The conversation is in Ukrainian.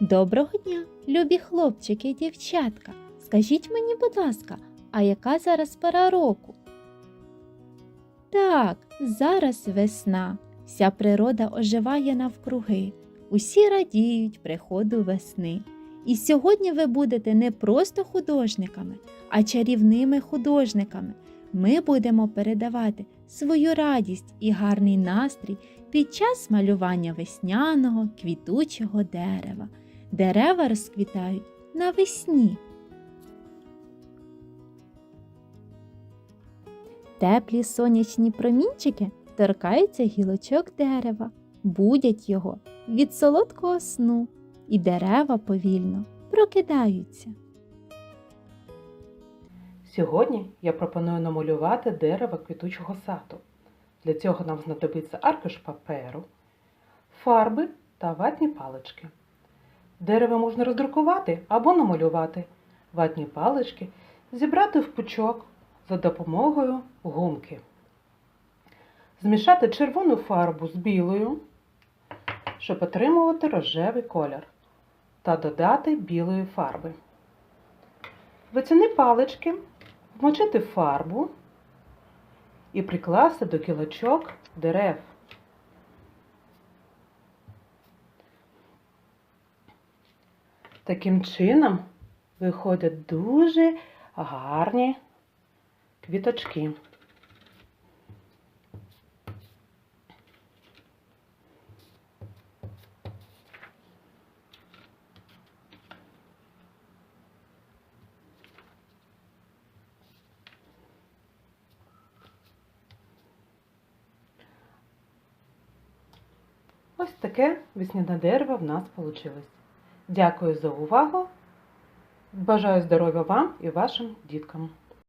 Доброго дня, любі хлопчики і дівчатка. Скажіть мені, будь ласка, а яка зараз пора року? Так, зараз весна. Вся природа оживає навкруги. Усі радіють приходу весни. І сьогодні ви будете не просто художниками, а чарівними художниками. Ми будемо передавати свою радість і гарний настрій під час малювання весняного квітучого дерева. Дерева розквітають навесні. Теплі сонячні промінчики торкаються гілочок дерева, будять його від солодкого сну, і дерева повільно прокидаються. Сьогодні я пропоную намалювати дерево квітучого саду. Для цього нам знадобиться аркуш паперу, фарби та ватні палички. Дерево можна роздрукувати або намалювати. Ватні палички зібрати в пучок за допомогою гумки. Змішати червону фарбу з білою, щоб отримувати рожевий колір, та додати білої фарби. Витяни палички, вмочити фарбу і прикласти до кілочок дерев. Таким чином виходять дуже гарні квіточки. Ось таке весняне дерево в нас вийшло. Дякую за увагу. Бажаю здоров'я вам і вашим діткам.